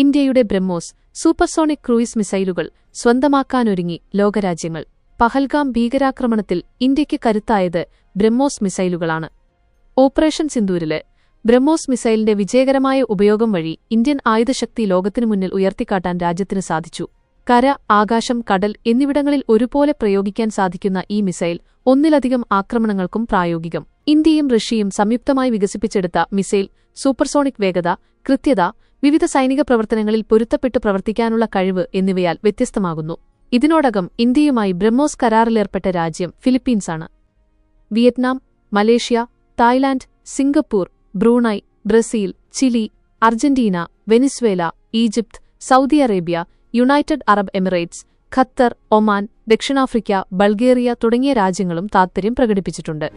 ഇന്ത്യയുടെ BrahMos supersonic cruise മിസൈലുകൾ സ്വന്തമാക്കാനൊരുങ്ങി ലോകരാജ്യങ്ങൾ. പഹൽഗാം ഭീകരാക്രമണത്തിൽ ഇന്ത്യയ്ക്ക് കരുത്തായത് ബ്രഹ്മോസ് മിസൈലുകളാണ്. ഓപ്പറേഷൻ സിന്ദൂരിൽ ബ്രഹ്മോസ് മിസൈലിന്റെ വിജയകരമായ ഉപയോഗം വഴി ഇന്ത്യൻ ആയുധശക്തി ലോകത്തിനു മുന്നിൽ ഉയർത്തിക്കാട്ടാൻ രാജ്യത്തിന് സാധിച്ചു. കര ആകാശം കടൽ എന്നിവിടങ്ങളിൽ ഒരുപോലെ പ്രയോഗിക്കാൻ സാധിക്കുന്ന ഈ മിസൈൽ ഒന്നിലധികം ആക്രമണങ്ങൾക്കും പ്രായോഗികം. ഇന്ത്യയും റഷ്യയും സംയുക്തമായി വികസിപ്പിച്ചെടുത്ത മിസൈൽ സൂപ്പർസോണിക് വേഗത കൃത്യത വിവിധ സൈനിക പ്രവർത്തനങ്ങളിൽ പൊരുത്തപ്പെട്ടു പ്രവർത്തിക്കാനുള്ള കഴിവ് എന്നിവയാൽ വ്യത്യസ്തമാകുന്നു. ഇതിനോടകം ഇന്ത്യയുമായി ബ്രഹ്മോസ് കരാറിലേർപ്പെട്ട രാജ്യം ഫിലിപ്പീൻസാണ്. Vietnam Malaysia Thailand Singapore Brunei Brazil Chile Argentina Venezuela Egypt Saudi Arabia United Arab Emirates Qatar Oman ദക്ഷിണാഫ്രിക്ക ബൾഗേറിയ തുടങ്ങിയ രാജ്യങ്ങളും താത്പര്യം പ്രകടിപ്പിച്ചിട്ടുണ്ട്.